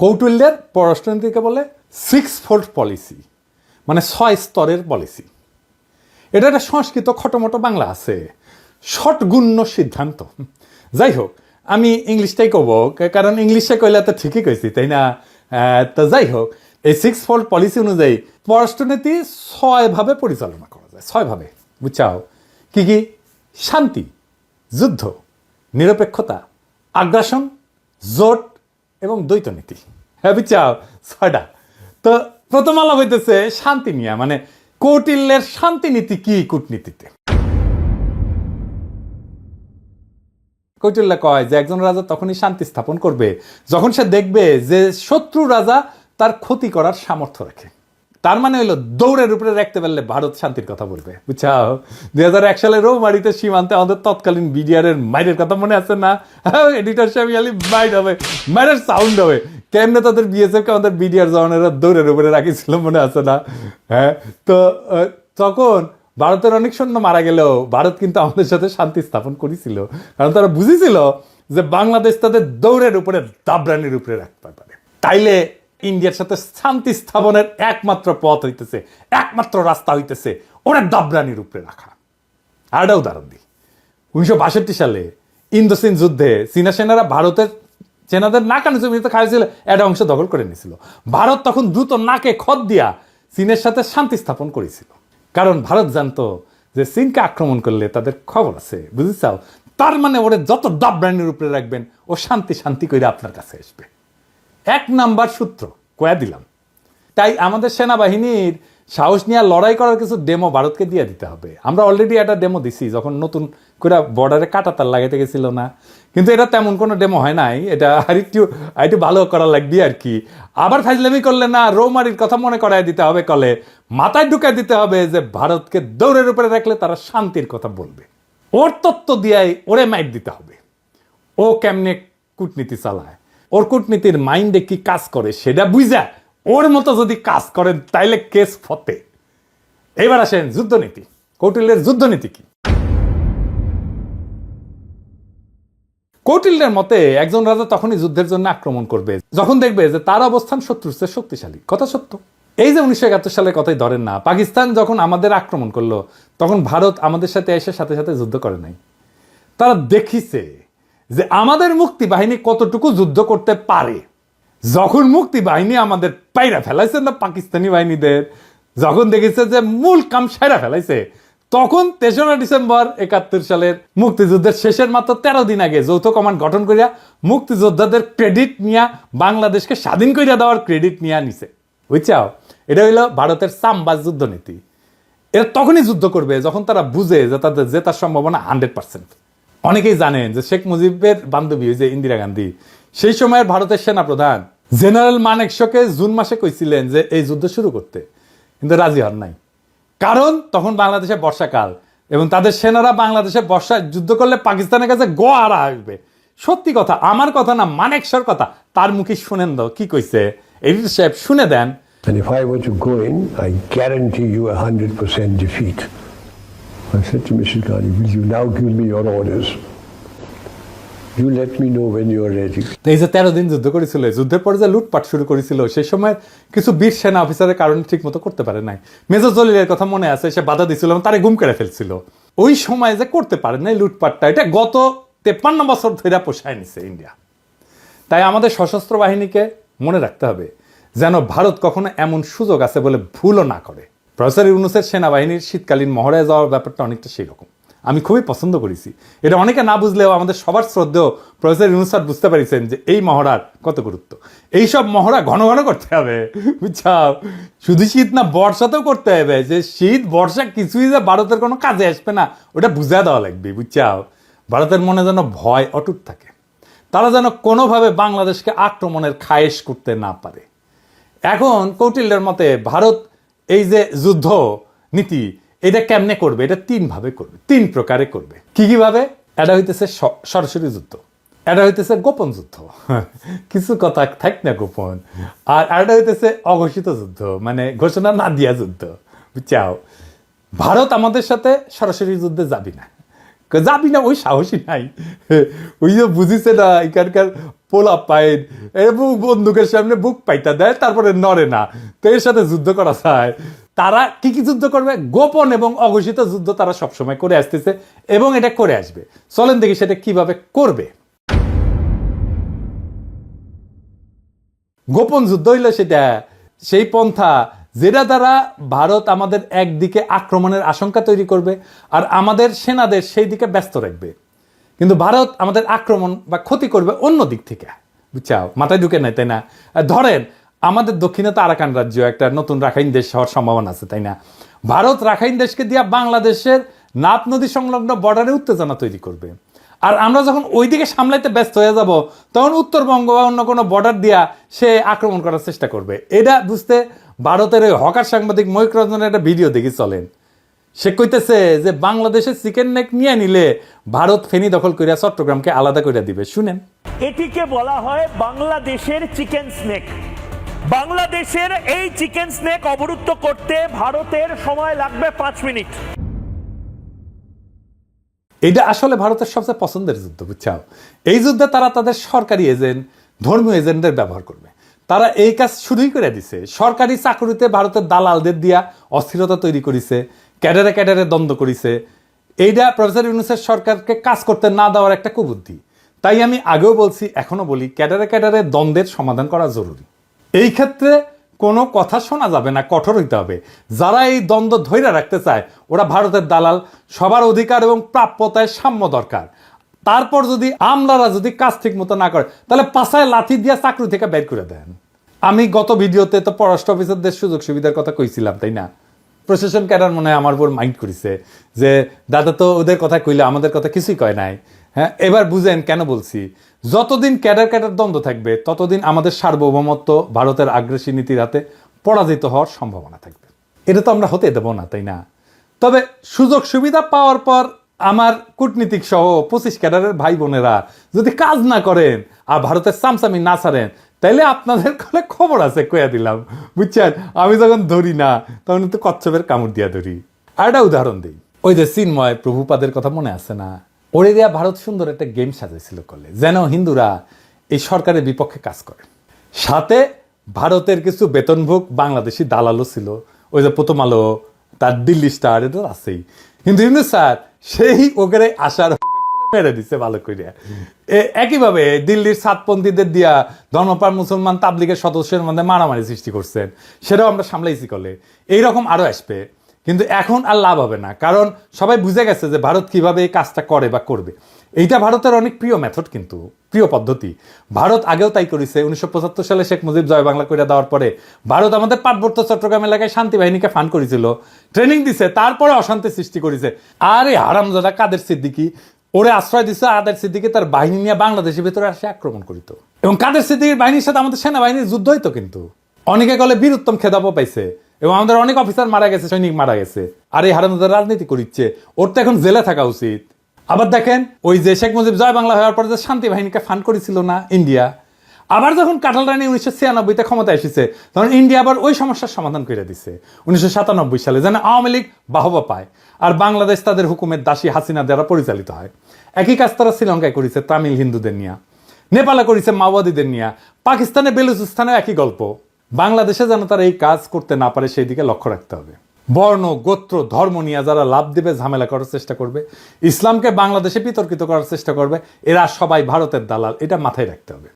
কৌটিল্যের পররাষ্ট্রনীতিকে বলে six fold policy মানে ছয় স্তরের পলিসি এটা একটা সংস্কৃত খটোমটো বাংলা আছে। ষটগুণ্য সিদ্ধান্ত। যাই হোক, আমি ইংলিশটাই কব, কারণ ইংলিশে কইলে তো ঠিকই কইছি, তাই না? তো যাই হোক, এই সিক্স ফোল্ড পলিসি অনুযায়ী পররাষ্ট্রনীতি ছয়ভাবে পরিচালনা করা যায়, ছয়ভাবে। বুঝছাও? কি কি? শান্তি, যুদ্ধ, নিরপেক্ষতা, আগ্রাসন, জোট এবং দ্বৈত নীতি। হ্যাঁ চাও ছয়টা। তো প্রথম আলাপ হইতেছে শান্তি নিয়ে মানে কৌটিল্যের শান্তি নীতি কি কূটনীতিতে? কৌটিল্য কয় যে একজন রাজা তখনই শান্তি স্থাপন করবে, যখন সে দেখবে যে শত্রু রাজা তার ক্ষতি করার সামর্থ্য রাখে। তার মানে হলো, দৌড়ের উপরে রাখতে পারলে ভারত শান্তির কথা বলবে। বুঝছাও? দুই হাজার এক সালে রৌমারিতে সীমান্তে আমাদের তৎকালীন বিডিআরের মাইরের কথা মনে আছে না? এডিটর সাহেব খালি মাইর হবে, মাইরের সাউন্ড হবে। কেমনে তাদের বিএসএফ কে আমাদের বিডিআর জওয়ানেরা দৌড়ের উপরে রাখিছিল মনে আছে না? হ্যাঁ? তো তখন ভারতের অনেক সৈন্য মারা গেলেও ভারত কিন্তু আমাদের সাথে শান্তি স্থাপন করেছিল। কারণ তারা বুঝেছিল যে বাংলাদেশ তাদের দৌড়ের উপরে দাবরানির উপরে রাখতে পারে। তাইলে ইন্ডিয়ার সাথে শান্তি স্থাপনের একমাত্র পথ হইতেছে, একমাত্র রাস্তা হইতেছে ওরা দাবরানির উপরে রাখা। আর একটা উদাহরণ দিই। উনিশশো বাষট্টি সালে ইন্দোসিন যুদ্ধে চীনা সেনারা ভারতের, সেনাদের নাকানো জমিতে খাইছিল একটা অংশ দখল করে নিয়েছিল। ভারত তখন দ্রুত নাকে খত দিয়া চীনের সাথে শান্তি স্থাপন করেছিল। কারণ ভারত জানতো যে চীনকে আক্রমণ করলে তাদের খবর আছে বুঝেছাও তার মানে ওরে যত দাবরানির উপরে রাখবেন, ও শান্তি শান্তি করে আপনার কাছে আসবে। এক নাম্বার সূত্র, কয়া দিলাম। তাই আমাদের সেনাবাহিনীর সাহস নিয়ে লড়াই করার কিছু ডেমো ভারতকে দিয়ে দিতে হবে। আমরা অলরেডি একটা ডেমো দিছি, যখন নতুন করে বর্ডারে কাটাতার লাগাইতে গেছিল না। কিন্তু এটা তেমন কোনো ডেমো হয় নাই, এটা আর একটু একটু ভালো করা লাগবে আর কি। আবার ফাজলামি করলে না, রৌমারির কথা মনে করায় দিতে হবে কলে। মাথায় ঢুকায় দিতে হবে যে ভারতকে দৌড়ের উপরে রাখলে তারা শান্তির কথা বলবে। ওর তত্ত্ব দিয়াই ওরে মাইট দিতে হবে। ও কেমনে কূটনীতি চালায়? ওর কূটনীতির মাইন্ডে কি কাজ করে সেটা বুঝা ওর মতো যদি কাজ করেন তাইলে কেস ফতে। এবার আসেন যুদ্ধনীতি। কৌটিল্যের যুদ্ধনীতি কি? কৌটিল্যের মতে, একজন রাজা তখনই যুদ্ধের জন্য আক্রমণ করবে, যখন দেখবে যে তার অবস্থান শত্রুর চেয়ে শক্তিশালী। কথা সত্য। এই যে উনিশশো একাত্তর সালের কথাই ধরেন না, পাকিস্তান যখন আমাদের আক্রমণ করল, তখন ভারত আমাদের সাথে এসে সাথে সাথে যুদ্ধ করে নাই। তারা দেখিছে যে আমাদের মুক্তি বাহিনী কতটুকু যুদ্ধ করতে পারে? যখন মুক্তি বাহিনী আমাদের পাইরা ফেলাইছে না পাকিস্তানি বাহিনীদের, যখন দেখেছে যে মূল কাম সেরা ফেলাইছে, তখন তেসরা ডিসেম্বর একাত্তর সালের মুক্তিযুদ্ধের শেষের মাত্র তেরো দিন আগে যৌথ কমান্ড গঠন করিয়া মুক্তিযোদ্ধাদের ক্রেডিট নিয়া বাংলাদেশকে স্বাধীন করিয়া দেওয়ার ক্রেডিট নিয়া নিছে। বুঝছাও? এটা হইল ভারতের সাম্বাজ যুদ্ধনীতি। এরা তখনই যুদ্ধ করবে যখন তারা বুঝে যে তাদের জেতার সম্ভাবনা হান্ড্রেড পার্সেন্ট অনেকেই জানেন যে শেখ মুজিবের বান্ধবী যে ইন্দিরা গান্ধী সেই সময়ের ভারতের সেনা প্রধান জেনারেল মানেকশকে জুন মাসে কইছিলেন যে এই যুদ্ধ শুরু করতে কিন্তু রাজি হন নাই। কারণ তখন বাংলাদেশে বর্ষাকাল এবং তাদের সেনারা বাংলাদেশে বর্ষায় যুদ্ধ করলে পাকিস্তানের কাছে গো গোয়ারা আসবে। সত্যি কথা আমার কথা না মানেকশর কথা তার মুখে শুনেন দাও কি কইছে? এডিটর সাহেব শুনে দেন। And if I were to go in, I guarantee you a 100% defeat. I said to Mr. Ghani, will you now give me your orders? You let me know when you are ready. এই যে তেরো দিন যুদ্ধ করেছিল যুদ্ধের পরে যে লুটপাট শুরু করেছিল সেই সময় কিছু বীর সেনা অফিসারের কারণে ঠিক মতো করতে পারে নাই মেজর জলিলের কথা মনে আছে সে বাধা দিছিল এবং তারে গুম করে ফেলছিল ওই সময় যে করতে পারে নাই লুটপাটটা এটা গত তেপ্পান্ন বছর ধরে পোষায় নিছে ইন্ডিয়া তাই আমাদের সশস্ত্র বাহিনীকে মনে রাখতে হবে যেন ভারত কখনো এমন সুযোগ আছে বলে ভুলও না করে প্রফেসর ইউনুসের সেনাবাহিনীর শীতকালীন মহড়ায় যাওয়ার ব্যাপারটা অনেকটা সেই রকম আমি খুবই পছন্দ করেছি। এটা অনেকে না বুঝলেও আমাদের সবার শ্রদ্ধেয় প্রফেসর ইউনুস স্যার বুঝতে পারিছেন যে এই মহড়ার কত গুরুত্ব। এইসব মহড়া ঘন ঘন করতে হবে, বুঝছাও? শুধু শীত না, বর্ষাতেও করতে হবে। যে শীত, বর্ষা কিছুই যে ভারতের কোনো কাজে আসবে না, ওটা বুঝা দেওয়া লাগবে, বুঝছাও? ভারতের মনে যেন ভয় অটুট থাকে। তারা যেন কোনোভাবে বাংলাদেশকে আক্রমণের খায়েশ করতে না পারে। এখন কৌটিল্যের মতে ভারত এই যে যুদ্ধ নীতি, এটা কেমনে করবে? এটা তিন ভাবে করবে, তিন প্রকারে করবে। কি কীভাবে এটা হইতেছে সরাসরি যুদ্ধ। এটা হইতেছে গোপন যুদ্ধ। কিছু কথা থাক না গোপন। আর এটা হইতেছে অঘোষিত যুদ্ধ মানে ঘোষণা না দিয়া যুদ্ধ। বুঝছাও? ভারত আমাদের সাথে সরাসরি যুদ্ধে যাবি না। যাবি না, ওই সাহসী নাই। ওই যে বুঝিছে না, এখানকার পোলা পাইন বন্দুকের সামনে বুক পাইতা দেয়, তারপরে নড়ে না। তো এর সাথে যুদ্ধ করা যায়। তারা কি কি যুদ্ধ করবে? গোপন এবং অঘোষিত যুদ্ধ তারা সবসময় করে আসতেছে এবং এটা করে আসবে। চলেন দেখি সেটা কীভাবে করবে। গোপন যুদ্ধ হইল সেটা। সেই পন্থা, যেটা দ্বারা ভারত আমাদের একদিকে আক্রমণের আশঙ্কা তৈরি করবে, আর আমাদের সেনাদের সেই দিকে ব্যস্ত রাখবে। কিন্তু ভারত আমাদের আক্রমণ বা ক্ষতি করবে অন্য দিক থেকে। বুঝছাও? মাথায় ঢুকে নাই, তাই না? ধরেন, আমাদের দক্ষিণে তো আরাকান রাজ্য, একটা নতুন রাখাইন দেশ হওয়ার সম্ভাবনা আছে, তাই না? ভারত রাখাইন দেশকে দিয়া বাংলাদেশের নাপ নদী সংলগ্ন বর্ডারে উত্তেজনা তৈরি করবে। আর আমরা যখন ওইদিকে সামলাইতে ব্যস্ত হয়ে যাব, তখন উত্তরবঙ্গ বা অন্য কোনো বর্ডার দিয়া সে আক্রমণ করার চেষ্টা করবে। এটা বুঝতে ভারতের ওই হকার সাংবাদিক ময়ূক রঞ্জনের একটা ভিডিও দেখি, চলেন। সে কইতেছে যে বাংলাদেশের চিকেন নেক নিয়ে নিলে ভারত ফেনি দখল করিয়া চট্টগ্রামকে আলাদা করে দিবে। শুনেন। এটিকে বলা হয় বাংলাদেশের চিকেন স্নেক বাংলাদেশের এই চিকেন স্নেক অবরুদ্ধ করতে ভারতের সময় লাগবে পাঁচ মিনিট। এটা আসলে ভারতের সবচেয়ে পছন্দের যুদ্ধ বুঝছাও? এই যুদ্ধে তারা তাদের সরকারি এজেন্ট ধর্মীয় এজেন্টদের ব্যবহার করবে। তারা এই কাজ শুরুই করে দিছে। সরকারি চাকরিতে ভারতের দালালদের দিয়া অস্থিরতা তৈরি করেছে। ক্যাডারে ক্যাডারে দ্বন্দ্ব করেছে। এইটা প্রফেসর ইউনুসের সরকারকে কাজ করতে না দেওয়ার একটা কুবুদ্ধি। তাই আমি আগেও বলছি, এখনও বলি, ক্যাডারে ক্যাডারে দ্বন্দ্বের সমাধান করা জরুরি। এই ক্ষেত্রে কোনো কথা শোনা যাবে না, কঠোর হইতে হবে। যারা এই দ্বন্দ্ব ধৈর্য রাখতে চায়, ওরা ভারতের দালাল, সবার অধিকার এবং প্রাপ্যতায় সাম্য দরকার। তারপর যদি আমলারা যদি কাজ ঠিক মতো না করে, তাহলে পাশায় লাথি দিয়ে চাকরি থেকে বের করে দেন। আমি গত ভিডিওতে তো পররাষ্ট্র অফিসারদের সুযোগ সুবিধার কথা কইছিলাম, তাই না? প্রশাসন ক্যাডার মনে হয় আমার উপর মাইন্ড করেছে যে, দাদা তো ওদের কথা কইলে, আমাদের কথা কিছুই কয় নাই। হ্যাঁ এবার বুঝেন কেন বলছি? যতদিন ক্যাডার ক্যাডার দ্বন্দ্ব থাকবে, ততদিন আমাদের সার্বভৌমত্ব ভারতের আগ্রাসী নীতির হাতে পরাজিত হওয়ার সম্ভাবনা থাকবে। এটা তো আমরা হতে দেবো না, তাই না? তবে সুযোগ সুবিধা পাওয়ার পর আমার কূটনীতিক সহ পঁচিশ ক্যাডারের ভাই বোনেরা যদি কাজ না করেন আর ভারতের সামসামি না ছাড়েন তাইলে আপনাদের কলে খবর আছে কয়া দিলাম। বুঝছেন? আমি যখন ধরি না, তখন কিন্তু কচ্ছপের কামড় দিয়া ধরি। আর একটা উদাহরণ দিই। ওই যে চিন্ময় প্রভুপাদের কথা মনে আছে না? ওরে দেয়া ভারত সুন্দর একটা গেম সাজাইছিল করলে যেন হিন্দুরা এই সরকারের বিপক্ষে কাজ করে। সাথে ভারতের কিছু বেতনভোগ বাংলাদেশি দালালও ছিল। ওই যে প্রথম আলো, তার দিল্লি স্টার এটা আছেই। কিন্তু হিন্দু স্যার, সেই ওখানে আসার মেরে দিছে ভালো করিয়া একইভাবে দিল্লির সাতপন্থীদের দিয়া ধর্মপার মুসলমান তাবলিগের সদস্যের মধ্যে মারামারি সৃষ্টি করছেন, সেটাও আমরা সামলাইছি কলে। এইরকম আরও আসবে, কিন্তু এখন আর লাভ হবে না, কারণ সবাই বুঝে গেছে যে ভারত কীভাবে এই কাজটা করে বা করবে। এইটা ভারতের অনেক প্রিয় মেথড কিন্তু, প্রিয় পদ্ধতি। ভারত আগেও তাই করেছে, উনিশশো পঁচাত্তর সালে শেখ মুজিব জয় বাংলা করে দেওয়ার পরে ভারত আমাদের পার্বত্য চট্টগ্রাম এলাকায় শান্তি বাহিনীকে ফান করেছিল ট্রেনিং দিছে, তারপরে অশান্তি সৃষ্টি করেছে। আরে হারামজাদা কাদের সিদ্দিকি? ওরে আশ্রয় দিছে আদের সিদ্দিকে তার বাহিনী নিয়ে বাংলাদেশের ভিতরে আসে আক্রমণ করিত। এবং কাদের সিদ্দিকের বাহিনীর সাথে আমাদের সেনাবাহিনীর যুদ্ধ হইতো কিন্তু। অনেকে গলে বীরুত্তম খেতাবও পাইছে এবং আমাদের অনেক অফিসার মারা গেছে, সৈনিক মারা গেছে। আর এই হারানোদের রাজনীতি করিচ্ছে, ওর তো এখন জেলে থাকা উচিত। আবার দেখেন, ওই যে শেখ মুজিব জয় বাংলা হওয়ার পরে যে শান্তি বাহিনীকে ফান্ড করেছিল না ইন্ডিয়া আবার যখন কাটাল রানী উনিশশো ছিয়ানব্বইতে ক্ষমতা এসেছে, তখন ইন্ডিয়া আবার ওই সমস্যার সমাধান করে দিছে। উনিশশো সাতানব্বই সালে যেন আওয়ামী লীগ বাহবা পায় আর বাংলাদেশ তাদের হুকুমের দাসী হাসিনা দ্বারা পরিচালিত হয়। একই কাজ তারা শ্রীলঙ্কায় করেছে তামিল হিন্দুদের নিয়ে। নেপালে করেছে মাওবাদীদের নিয়ে। পাকিস্তানে বেলুচিস্তানেও একই গল্প। বাংলাদেশে যেন তারা এই কাজ করতে না পারে, সেই দিকে লক্ষ্য রাখতে হবে। বর্ণ, গোত্র, ধর্ম নিয়ে যারা লাভ দেবে, ঝামেলা করার চেষ্টা করবে, ইসলামকে বাংলাদেশে বিতর্কিত করার চেষ্টা করবে, এরা সবাই ভারতের দালাল, এটা মাথায় রাখতে হবে।